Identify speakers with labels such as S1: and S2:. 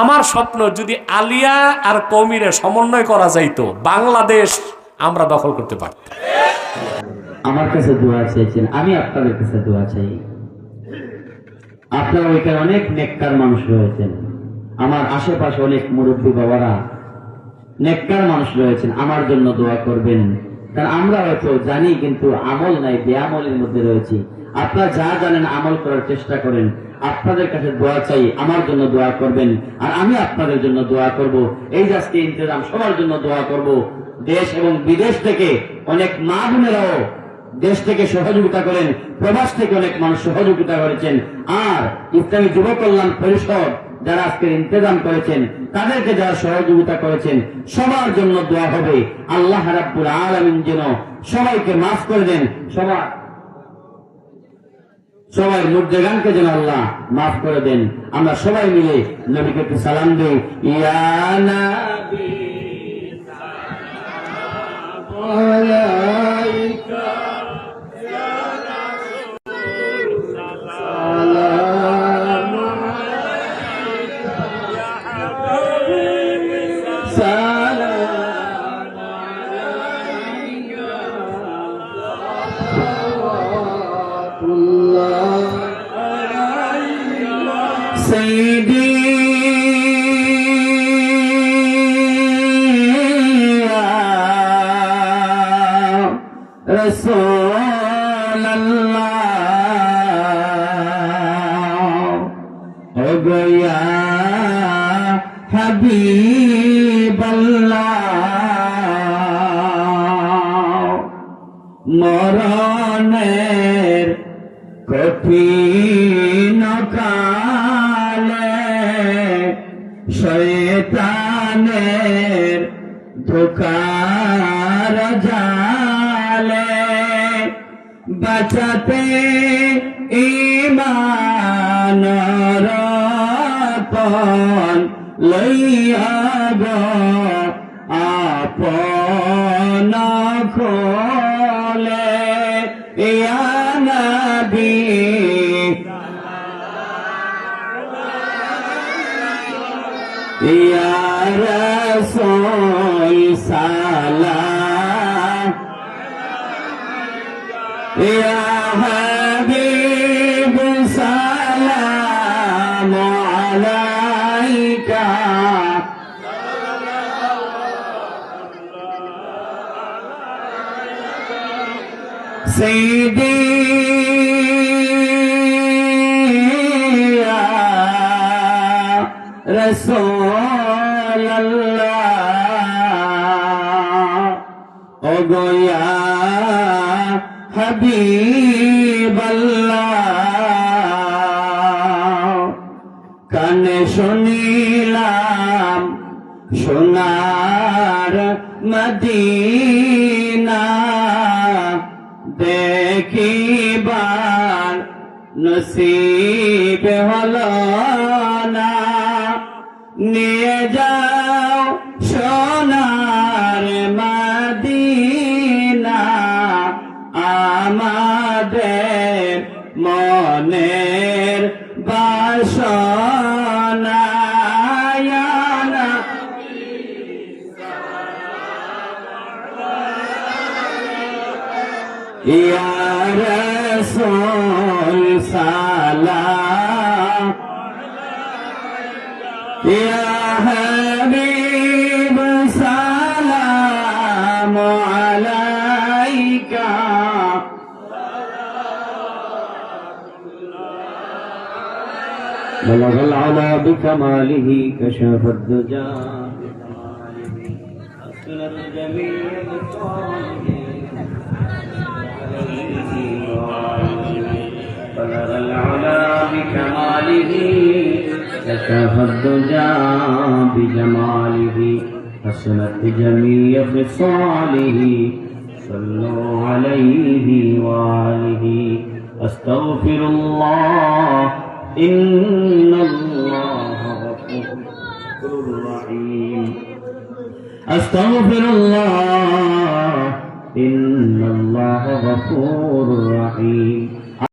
S1: আমার স্বপ্ন যদি আলিয়া আর কৌমিরে সমন্বয় করা যাইতো, বাংলাদেশ আমরা দখল করতে পারতাম।
S2: আমার কাছে দোয়া চাইছেন, আমি আপনাদের কাছে দোয়া চাই। আপনার ওইখানে অনেক নেককার মানুষ রয়েছেন। আমার আশেপাশে অনেক মুরব্বী বাবারা নেককার মানুষ রয়েছেন, আমার জন্য দোয়া করবেন। কারণ আমরা হয়তো জানি, কিন্তু আমল নাই, বেআমলের মধ্যে রয়েছি। আপনারা যা জানেন আমল করার চেষ্টা করেন। আপনাদের কাছে দোয়া চাই, আমার জন্য দোয়া করবেন। আর আমি আপনাদের জন্য দোয়া করব। এই আজকে ইন্তজাম, সবার জন্য দোয়া করব। দেশ এবং বিদেশ থেকে অনেক মা বোনেরাও দেশ থেকে সহযোগিতা করেন। প্রবাস থেকে অনেক মানুষ সহযোগিতা করেছেন। আর ইসলামী যুব কল্যাণ পরিষদ যারা আজকে ইন্তজাম করেছেন, তাদেরকে যারা সহযোগিতা করেছেন, সবার জন্য দোয়া হবে। আল্লাহ রাব্বুল আলামিন যেন সবাইকে মাফ করে দেন। সবার সবাই মুর্দেগানকে যেন আল্লাহ মাফ করে দেন। আমরা সবাই মিলে নবীকে একটু সালাম দিই। ইয়া سيدنا رسول الله يا حبيب الله مرانير كفير শয়তানের ধোকার জালে বাঁচাতে ইমান রতন লইয়া গো আপন salam Ya Habib salam alaika Sayyidi Ya Rasul ওগো ইয়া হাবিব আল্লাহ কানে শুনিলাম সোনার মদিনা। দেখিবার নসিব হল না। নিয়ে যাও বাসনা ইয়া রাসূল সালাম। ইয়া হাবিব بلغ العلا بكماله كشف الدجى بلغ العلا بكماله كشف الدجى بجماله. حسنت جميع خصاله صلوا عليه وآله. أستغفر الله إن الله غفور رحيم أستغفر الله إن الله غفور رحيم